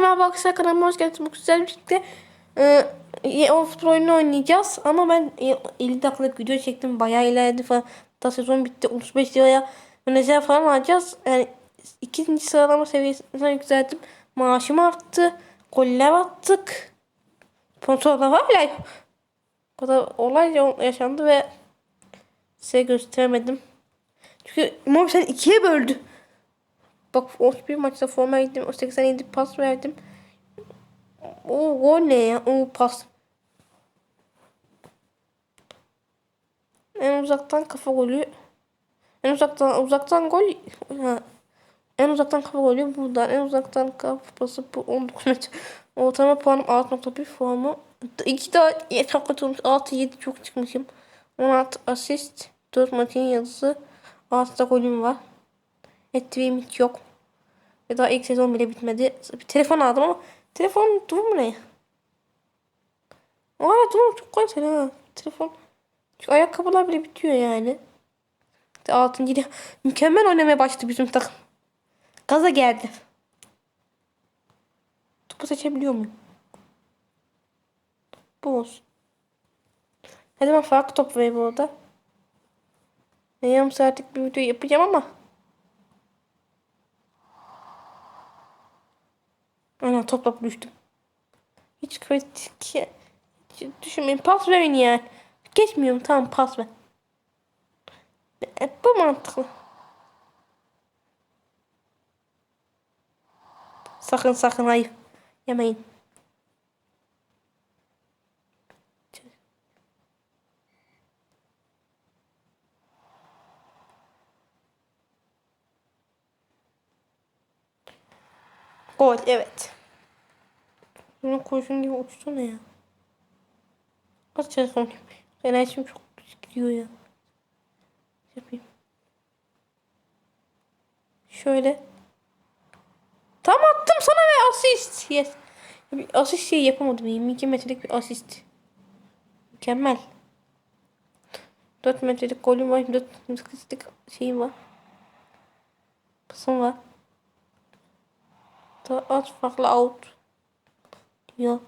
merhaba arkadaşlar kanalıma hoş geldiniz. Bu güzel birlikte e, e-Offroad oyunu oynayacağız. Ama ben e, 50 dakikalık video çektim. Bayağı ilerledi falan. Daha sezon bitti. 35 liraya menajer falan alacağız. Yani ikinci sıralama seviyesine yükselttim. Maaşım arttı. Goller attık. Sponsorlar var bile. O kadar olay yaşandı ve size gösteremedim. Çünkü Mom ikiye böldü. Bak bir maçta forma gittim. O 87 pas verdim. O gol ne ya? O pas. En uzaktan kafa golü. En uzaktan uzaktan gol. Ha. En uzaktan kafa golü buradan. En uzaktan kafa pası bu 19 metre. Ortalama puanım 6.1 formu. İki daha yeter katılmış. 6-7 çok çıkmışım. 16 asist. 4 maçın yazısı. 6 da golüm var. Ettiğim hiç yok. Ve daha ilk sezon bile bitmedi. Bir telefon aldım ama telefon durum ne? Aa durum çok kaliteli ha. Telefon. Şu ayakkabılar bile bitiyor yani. İşte altıncı ile mükemmel oynamaya başladı bizim takım. Gaza geldi. Topu seçebiliyor muyum? Bu olsun. Hadi ben farklı top ver bu arada. Yarım saatlik bir video yapacağım ama. Topla düştüm. Hiç kritik hiç düşünmeyin. Pas verin ya. Geçmiyorum tamam pas ver. E, bu mantıklı. Sakın sakın hayır. Yemeyin. Gol evet. Bunu kurşun gibi uçsana ya. Az gibi. Enerjim çok gidiyor ya. Yapayım. Şöyle. Tam attım sana ve asist. Yes. Bir asist şey yapamadım. 22 metrelik bir asist. Mükemmel. 4 metrelik golüm var. 4 metrelik şeyim var. Pasım var. Daha az farklı out. Yok.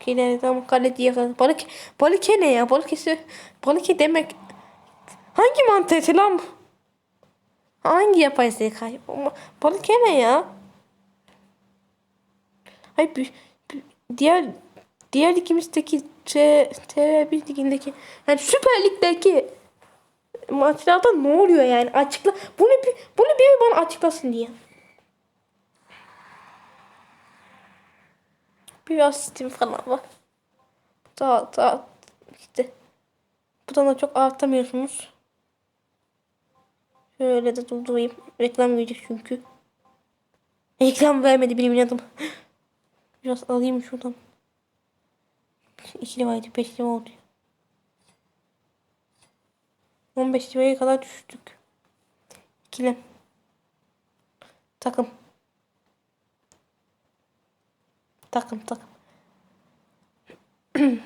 Kileri tam kale diye kadar. Balık, balık ne ya? Balık balık demek. Hangi mantığı lan bu? Hangi yapay zeka? Balık ne ya? Hayır bir, bir, diğer diğer ligimizdeki T, TV1 ligindeki yani Süper Lig'deki maçlarda ne oluyor yani açıkla bunu bunu bir bana açıklasın diye. Bir asistim falan var. Daha daha işte buradan da çok artamıyorsunuz. Şöyle de durdurayım. Reklam gelecek çünkü. Reklam vermedi benim adım. Biraz alayım şuradan. 2 liraydı 5 lira oldu. 15 liraya kadar düştük. İkilem. Takım. Takım takım.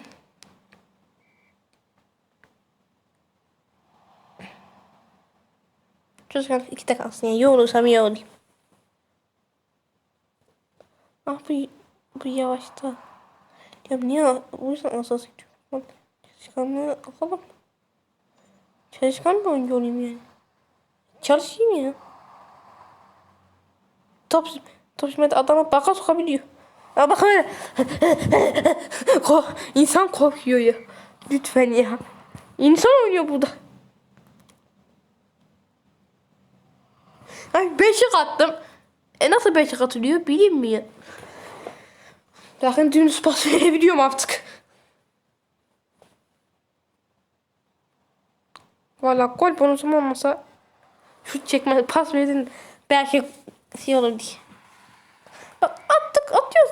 Çocuklar iki de kalsın yani. Yoğurursam iyi olayım. Ah bu, bu yavaşta. Ya niye bu yüzden asas gidiyorum? Çalışkanlığı alalım. Çalışkan bir oyuncu olayım yani. Çalışayım ya. Top, top sürmede adama baka sokabiliyor. Ya bak öyle. İnsan korkuyor ya. Lütfen ya. İnsan oynuyor burada. Ay beşik attım. E nasıl beşik atılıyor bileyim mi ya? Bakın dümdüz pas verebiliyorum artık. Valla gol bonusum olmasa şut çekme pas verin belki şey olur diye. Bak attık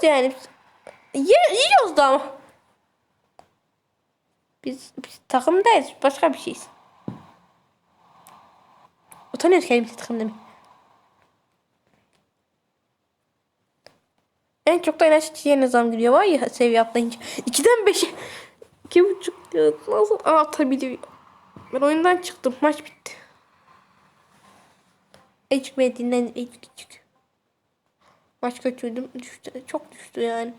atıyoruz yani. Ye, yiyoruz da ama. Biz, biz takımdayız. Başka bir şeyiz. Utanıyoruz kendimizi takım demeyi. En çok da enerji yerine zam geliyor var ya seviye atlayınca. 2'den 5'e. 2.5 nasıl atabiliyor? Ben oyundan çıktım. Maç bitti. Ecik ve dinlen Ecik Ecik. Maç kötüydüm. Düştü. Çok düştü yani.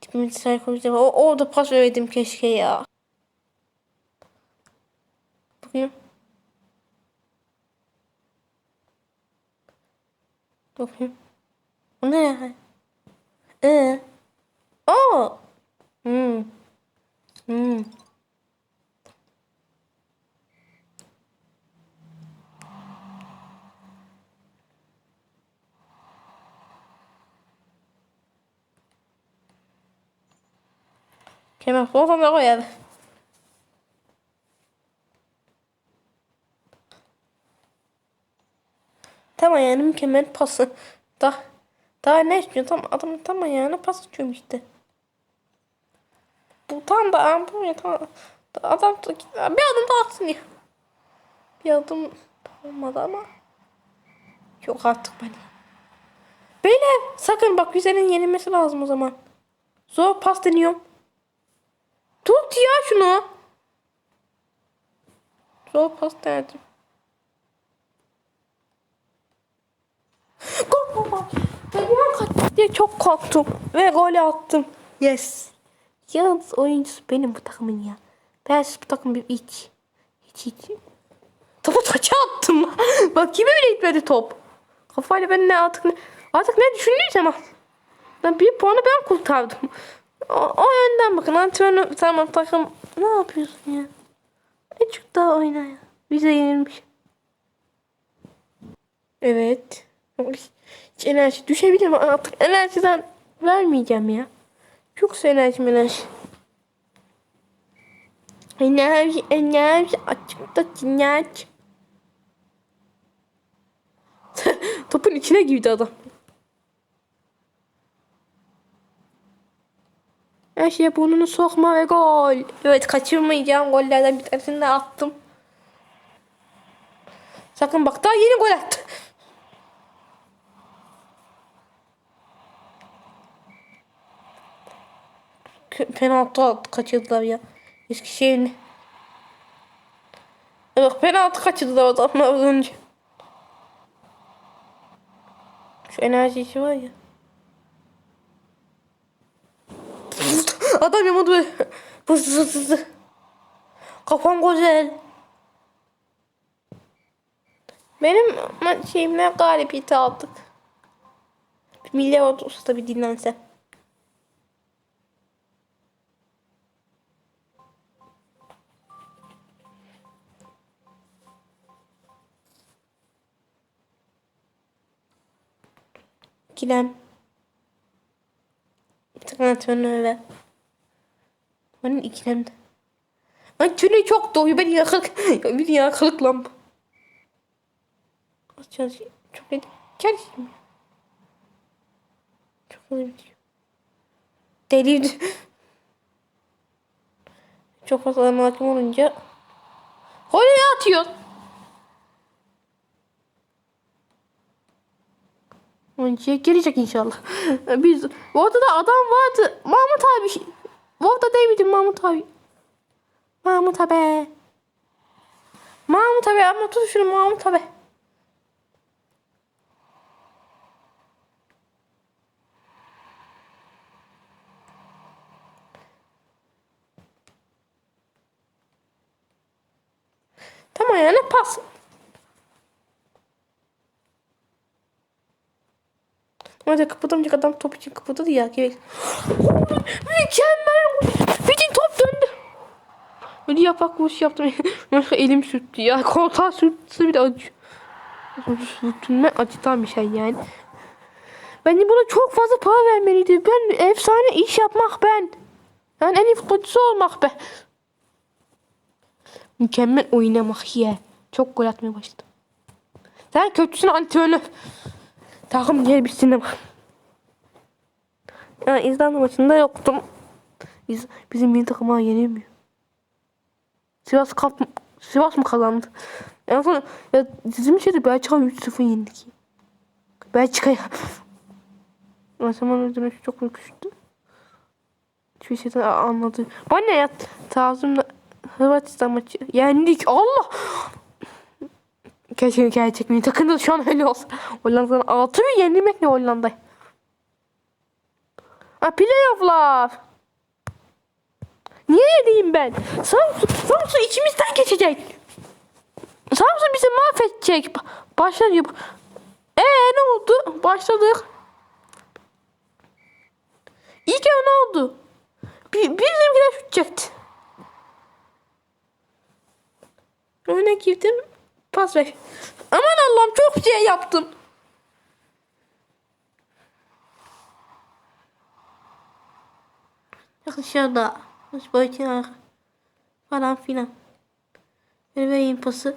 Tipimiz saykomuzda o orada pas verdim keşke ya. Bakayım. Bakayım. O ne ya? Ee. Aa. Hmm. Hmm. Kemal Sultan da koyalım. Tam ayağını mükemmel pası. Daha, daha ne istiyor? Tam adam tam ayağına pas atıyorum işte. Bu tam da bu ya tam adam da bir adım daha atsın ya. Bir adım olmadı ama. Yok artık beni. Beyler sakın bak güzelin yenilmesi lazım o zaman. Zor pas deniyorum. Tut ya şunu. Zor pas derdim. Gol gol. Ben yan kaçtı diye çok korktum. Ve gol attım. Yes. Yalnız oyuncusu benim bu takımın ya. Ben bu takım bir hiç. Hiç hiç. Topu taça attım. Bak kime bile gitmedi top. Kafayla ben ne artık ne, artık ne düşündüysem al. Ben bir puanı ben kurtardım. O, o yönden bakın antrenör tamam takım ne yapıyorsun ya? Azıcık daha oyna ya. Bize yenilmiş. Evet. Hiç enerji düşebilir mi artık? Enerjiden vermeyeceğim ya. Çok enerji enerji. Enerji enerji açıkta enerji. Topun içine girdi adam. Her şeye burnunu sokma ve gol. Evet kaçırmayacağım gollerden bir tanesini de attım. Sakın bak daha yeni gol attı. Penaltı kaçırdılar ya. Eskişehir'in. Evet penaltı kaçırdılar adamlar az önce. Şu enerji işi var ya. Adam yamadı. Kafam güzel. Benim şeyimle galibiyeti aldık. Olsa da bir dinlense. İkilem. Bir tane Benim ikilemde. Ay tünü çok doğuyor. Ben yakalık. Bir yakalık lan çalışıyor. Çok iyi. Çalışmıyor. Çok hızlı bitiyor. Deliydi. Çok fazla hakim olunca Golü atıyor. Oyuncuya gelecek inşallah. Biz orada da adam vardı. Mahmut abi. Orada değil miydi Mahmut abi? Mahmut abi. Mahmut abi ama tut şunu Mahmut abi. Tamam yani pas. Orada kıpırdamayacak adam top için kıpırdadı ya. Mükemmel. Bütün top döndü. Öyle yapak vuruş yaptım. Başka elim sürttü ya. Koltuğa sürttü bir de acı. Sürtünme acıtan bir şey yani. Ben de buna çok fazla para vermeliydi. Ben efsane iş yapmak ben. Yani en iyi futbolcusu olmak be. Mükemmel oynamak ya. Çok gol atmaya başladım. Sen kötüsün antrenör. Takım gelbisine bak. Ya İzlanda maçında yoktum. Biz, bizim milli takım hala yenilmiyor. Sivas kap Sivas mı kazandı? En son ya bizim içeri Belçika 3-0 yendik. Belçika ya. O zaman ödünüş çok ürküştü. Hiçbir şeyden anladı. Bana ya? Tazımda Hırvatistan maçı. Yendik. Allah! Keşke gerçek mi? Takımda şu an öyle olsa. Hollanda'dan 6 bir yenilmek ne Hollanda? Ha playoff'lar. Niye yedeyim ben? Samsun, Samsun içimizden geçecek. Samsun bizi mahvedecek. Ba- Başladı. Ee ne oldu? Başladık. İlk yarı ne oldu? Bir, bizimkiler şut çekti. Oyuna girdim. Pas ver. Aman Allah'ım çok şey yaptım. Dışarıda. Dış boyutlar. Falan filan. Ver vereyim pası.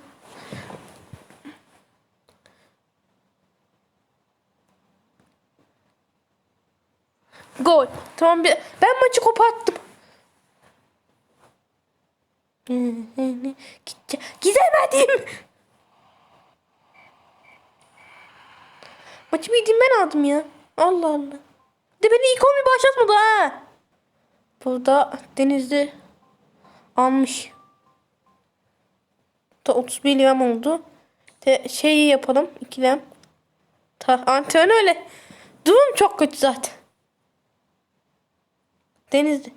Gol. Tamam bir, ben maçı koparttım. Gidemedim. Maçı bildim ben aldım ya. Allah Allah. De beni ilk 11 başlatmadı ha. Burada Denizli almış. Da 31 liram oldu. De şeyi yapalım. ikilem. Ta antrenör öyle. Durum çok kötü zaten. Denizli.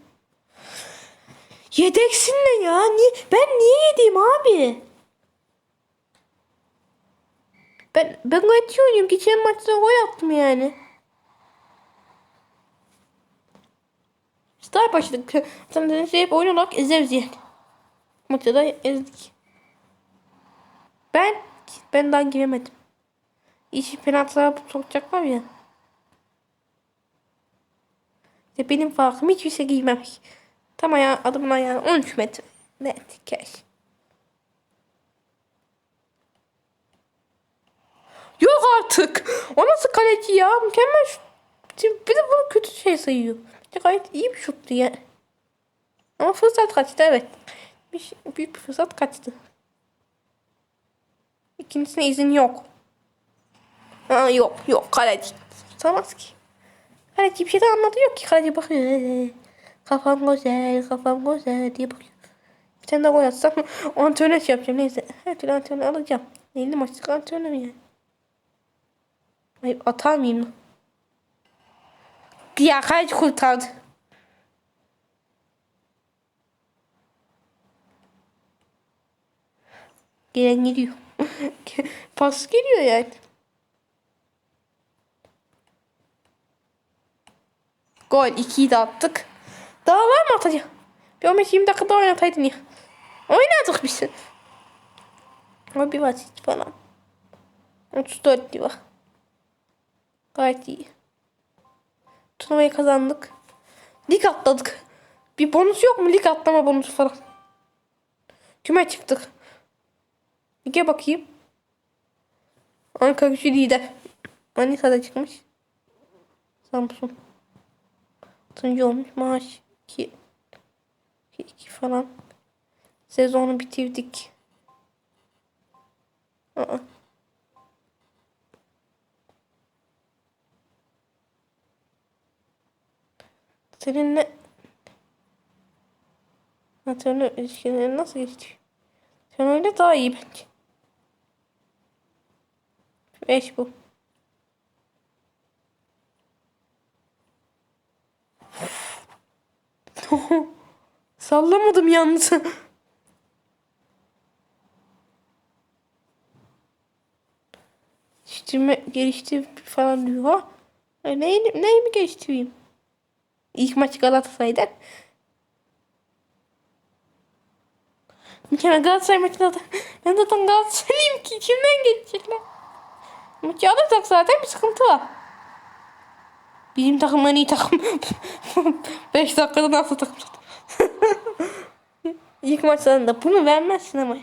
Yedeksin ne ya? Niye? Ben niye yedeyim abi? Ben ben gayet iyi oynuyorum. Geçen maçta gol attım yani. Star başladık. Zaten Denizli hep oyun olarak izleriz yani. Maçta ezdik. Ben ben daha giremedim. İşi penaltılara sokacaklar ya. İşte benim farkım hiçbir şey giymemek. Tam ayağı, adımın ayağı 13 metre. Net keş. Yok artık. O nasıl kaleci ya? Mükemmel. Şimdi bir de bunu kötü şey sayıyor. Gayet iyi bir şuttu ya. Ama fırsat kaçtı evet. Bir, büyük bir fırsat kaçtı. İkincisine izin yok. Aa, yok yok kaleci. Tutamaz ki. Kaleci bir şeyden anladı yok ki. Kaleci bakıyor. "Ee, Kafam güzel, kafam güzel diye bakıyor. Bir tane daha gol atsam antrenör şey yapacağım. Neyse her türlü antrenör alacağım. 50 maçlık antrenör yani. Ay atar mıyım lan? Ya kaleci kurtardı. Gelen geliyor. Pas geliyor yani. Gol 2'yi de attık. Daha var mı atacak? Bir 15-20 dakika daha oynataydın ya. Oynadık biz. Ama bir basit falan. 34 diyor. Gayet iyi. Turnuvayı kazandık. Lig atladık. Bir bonus yok mu? Lig atlama bonusu falan. Küme çıktık. Lige bakayım. Ankara gücü lider. Manisa'da çıkmış. Samsun. Altıncı olmuş maaş 2 2 falan. Sezonu bitirdik. Aa. Seninle Hatırlı ilişkileri nasıl geçti? Sen öyle daha iyi bence. Beş bu. Sallamadım yalnız. Geliştirme, geliştir falan diyor. Ha? Neyi, neyi mi geliştireyim? İlk maç Galatasaray'dan. Mükemmel Galatasaray maçında da ben zaten Galatasaraylıyım ki kimden geçecekler? Maçı alırsak zaten bir sıkıntı var. Bizim takım en iyi takım. 5 dakikada nasıl takım İlk maçlarında bunu vermezsin ama.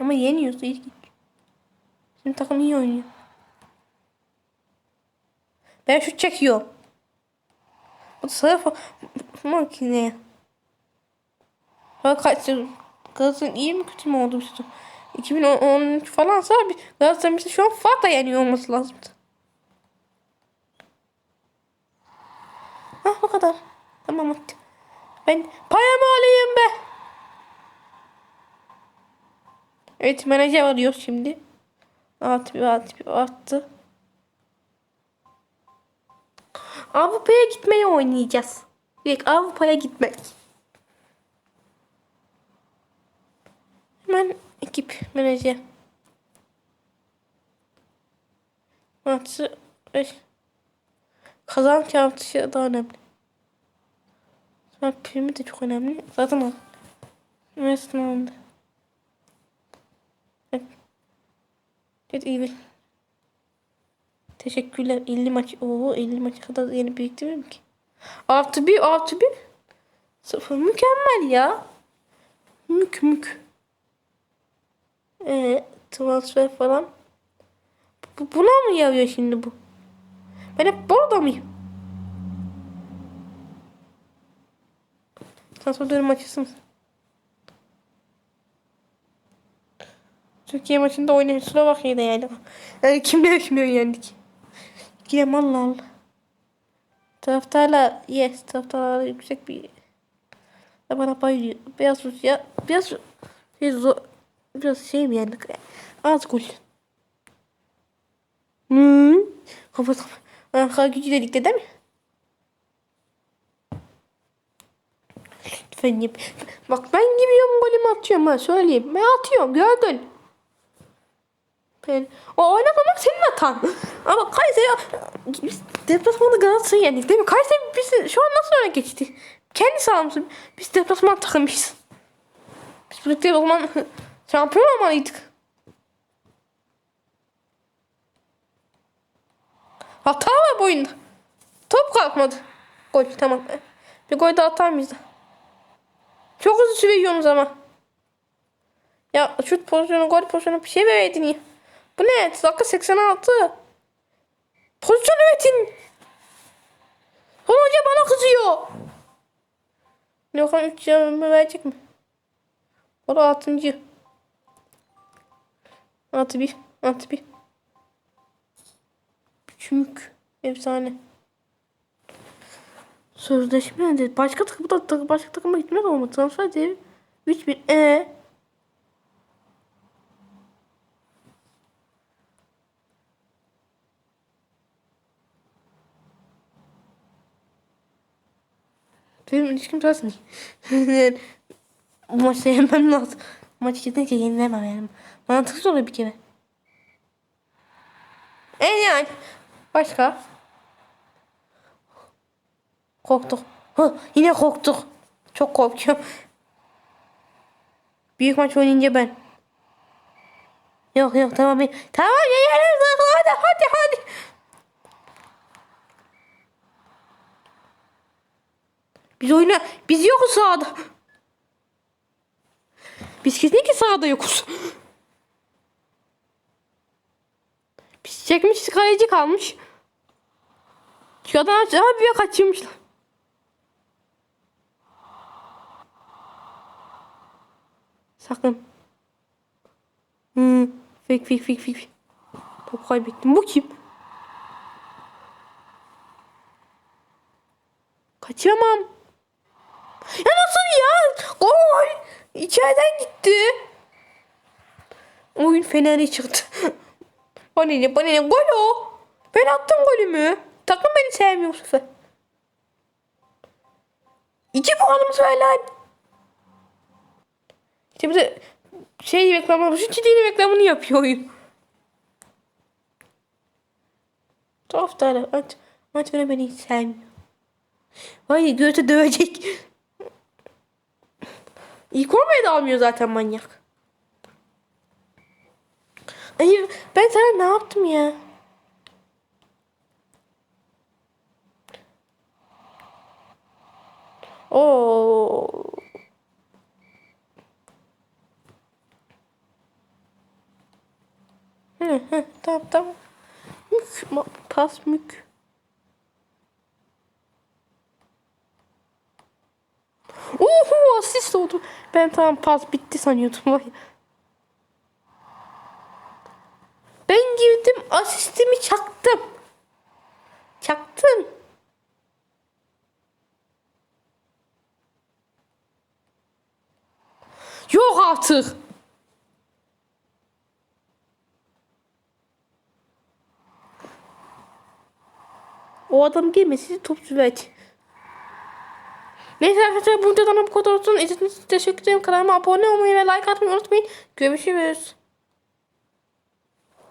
Ama yeniyorsa ilginç. Bizim takım iyi oynuyor. Ben şut çekiyorum. Makineye. Ha kaç? Galatasaray'ın iyi mi kötü mü oldu işte? 2013 falansa Galatasaray'ın işte şu an farkla yeniyor olması lazımdı. Ah bu kadar. Tamam hadi. Ben payamı alayım be. Evet menajer arıyor şimdi. Artı bir artı bir arttı. Avrupa'ya gitmeyi oynayacağız. Direkt Avrupa'ya gitmek. Hemen ekip menajer. Artı beş. Kazanç artışı daha önemli. Zaten primi de çok önemli. Zaten o. Üniversiteden alındı. Evet. Evet iyi. Teşekkürler. 50 maç. Oo 50 maç kadar yeni biriktiririm ki. Artı bir artı bir. Sıfır. Mükemmel ya. Mük mük. Ee, transfer falan. Bu, buna mı yarıyor şimdi bu? Ben hep burada mıyım? Transfer dönüm açısın. Türkiye maçında oynayan Slovakya'da yani. yani kimleri kimleri yendik. Girem Allah Allah. Yes taraftarlar yüksek bir bana bayılıyor. Beyaz Rusya biraz şey zor, biraz şey mi yendik az gol. Hmm. Kapat kapat. Ankara gücü dedik de mi? Lütfen yap. Bak ben gidiyorum golümü atıyorum ha söyleyeyim. Ben atıyorum gördün. Ben, o oynamamak senin hatan. Ama Kayseri biz deplasmanda Galatasaray'ı yendik değil mi? Kayseri biz şu an nasıl öne geçti? Kendi sahamızın. Biz deplasman takılmışız. Biz bu ligde o zaman şampiyon olmalıydık. Hata var bu oyunda. Top kalkmadı. Gol tamam. Bir gol daha atar mıyız? Çok hızlı sürüyorsunuz ama. Ya şut pozisyonu, gol pozisyonu bir şey vereydin ya. Bu ne? Dakika 86. Pozisyon üretin. Sonra hoca bana kızıyor. Gökhan 3 cevabımı verecek mi? O da 6. Altı bir. Altı bir. Çünkü efsane. Sözleşme nedir? Başka takımda başka takıma gitmez olmadı. Transfer değeri 3000. E Benim ilişkim yani, bu maçta yenmem lazım. Maç gidince yenilemem yani. Mantıksız oluyor bir kere. E yani. Başka? Korktuk. Hı, yine korktuk. Çok korkuyorum. Büyük maç oynayınca ben. Yok yok tamam. Tamam ya hadi hadi hadi. Biz oyna biz yokuz sahada. Biz kesinlikle sahada yokuz. Biz çekmişiz kaleci kalmış. Şu adam daha büyük kaçırmışlar. Sakın. Hmm. Fik fik fik fik. Top kaybettim. Bu kim? Kaçamam. Ya nasıl ya? Gol. İçeriden gitti. Oyun feneri çıktı. bana ne gol o. Ben attım golümü. Takım beni sevmiyor bu sefer. İki puanımız var lan. İşte bize şey reklamı, şu ciddi reklamını yapıyor oyun. Taraftarlar aç, aç beni hiç sevmiyor. Vay göğte dövecek. İlk olmaya da almıyor zaten manyak. Ay ben sana ne yaptım ya? Oo. Hı hı tamam tamam. Mük, pas mük. Uhu Aa sis oldu. Ben tamam pas bitti sanıyordum. Vay. Ben girdim asistimi çaktım. Çaktım. Yok artık. O adam gelmesin top sürecek. Neyse arkadaşlar bu videodan bu kadar olsun. İzlediğiniz için teşekkür ederim. Kanalıma abone olmayı ve like atmayı unutmayın. Görüşürüz.